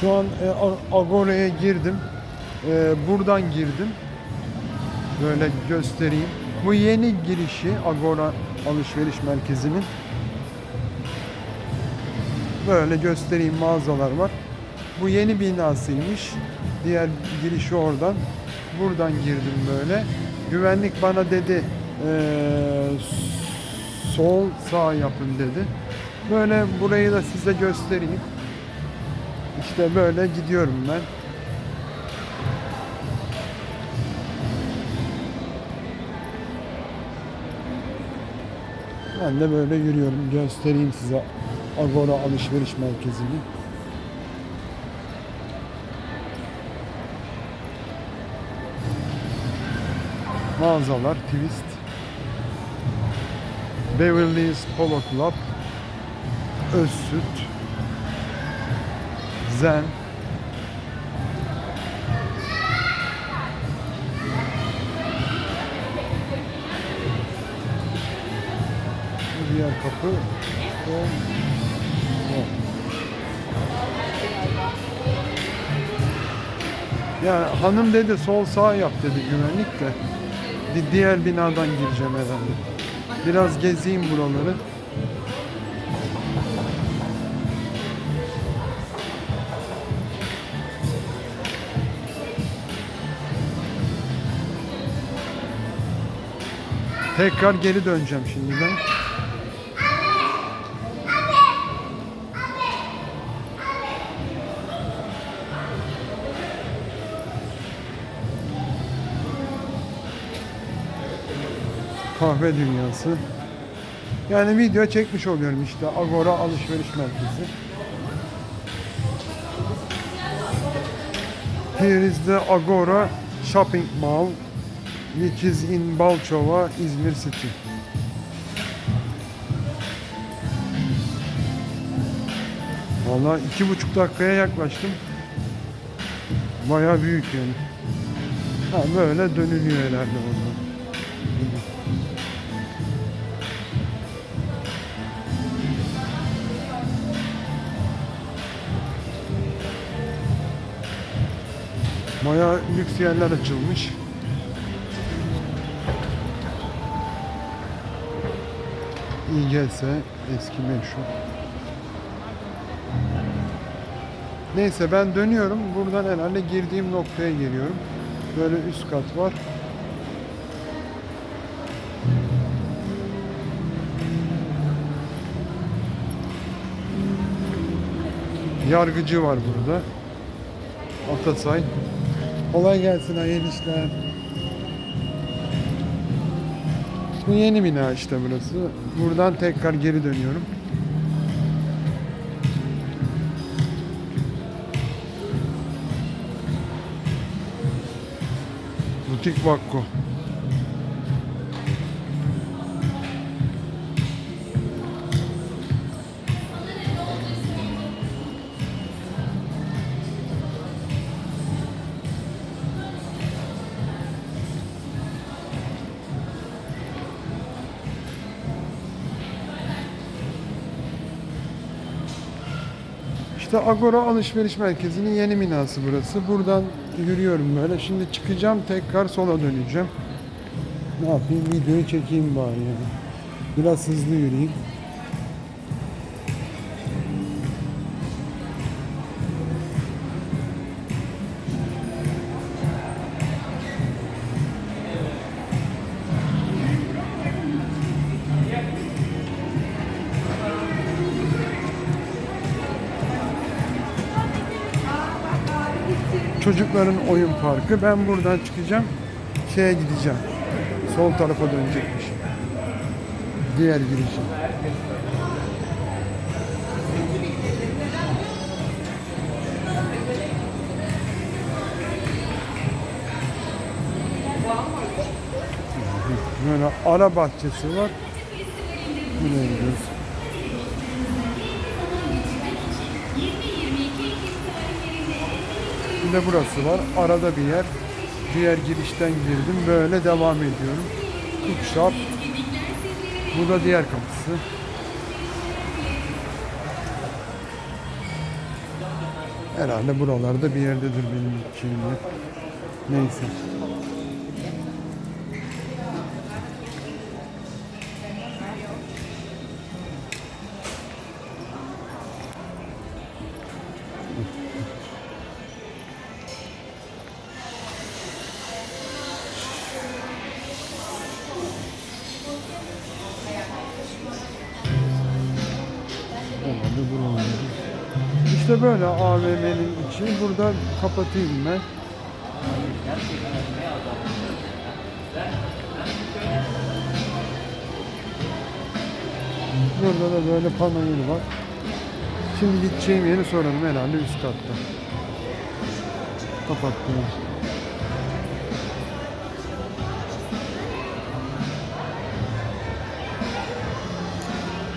Şu an e, Agora'ya girdim. E, buradan girdim. Böyle göstereyim. Bu yeni girişi Agora alışveriş merkezinin. Böyle göstereyim mağazalar var. Bu yeni binasıymış. Diğer girişi oradan. Buradan girdim böyle. Güvenlik bana dedi eee, sol sağ yapın dedi. Böyle burayı da size göstereyim. İşte böyle gidiyorum ben. Ben de böyle yürüyorum. Göstereyim size Agora alışveriş merkezini. Mağazalar, twist. Beverly Hills Polo Club. Özsüt. Zen. Bu diğer kapı. O. Yani hanım dedi sol sağ yap dedi güvenlik de. Di- Diğer binadan gireceğim herhalde. Biraz gezeyim buraları. Tekrar geri döneceğim şimdi ben. Kahve dünyası. Yani video çekmiş oluyorum işte Agora alışveriş merkezi. Here is the Agora Shopping Mall which is in Balçova, İzmir City. Vallahi iki buçuk dakikaya yaklaştım. Bayağı büyük yani. Ha böyle dönülüyor herhalde orada. Bayağı lüks yerler açılmış. İGS eski meşhur. Neyse ben dönüyorum. Buradan herhalde girdiğim noktaya geliyorum. Böyle üst kat var. Yargıcı var burada. Atasay. Kolay gelsin hayırlı işler. Bu yeni bina işte burası. Buradan tekrar geri dönüyorum. Butik Vakko. İşte Agora Alışveriş Merkezi'nin yeni binası burası. Buradan yürüyorum böyle. Şimdi çıkacağım tekrar sola döneceğim. Ne yapayım? Videoyu çekeyim bari. Biraz hızlı yürüyeyim. Çocukların oyun parkı. Ben buradan çıkacağım. Şeye gideceğim. Sol tarafa dönecekmiş. Diğer girişe. Böyle ara bahçesi var. Buraya gidiyoruz. Bir de burası var. Arada bir yer. Diğer girişten girdim. Böyle devam ediyorum. Cook Bu da diğer kapısı. Herhalde buralarda bir yerdedir benim yer. Neyse. Herhalde buralarda. İşte böyle AVM'nin içi. Burada kapatayım ben. Burada da böyle panayır var. Şimdi gideceğim yeri soralım herhalde üst katta. Kapattım.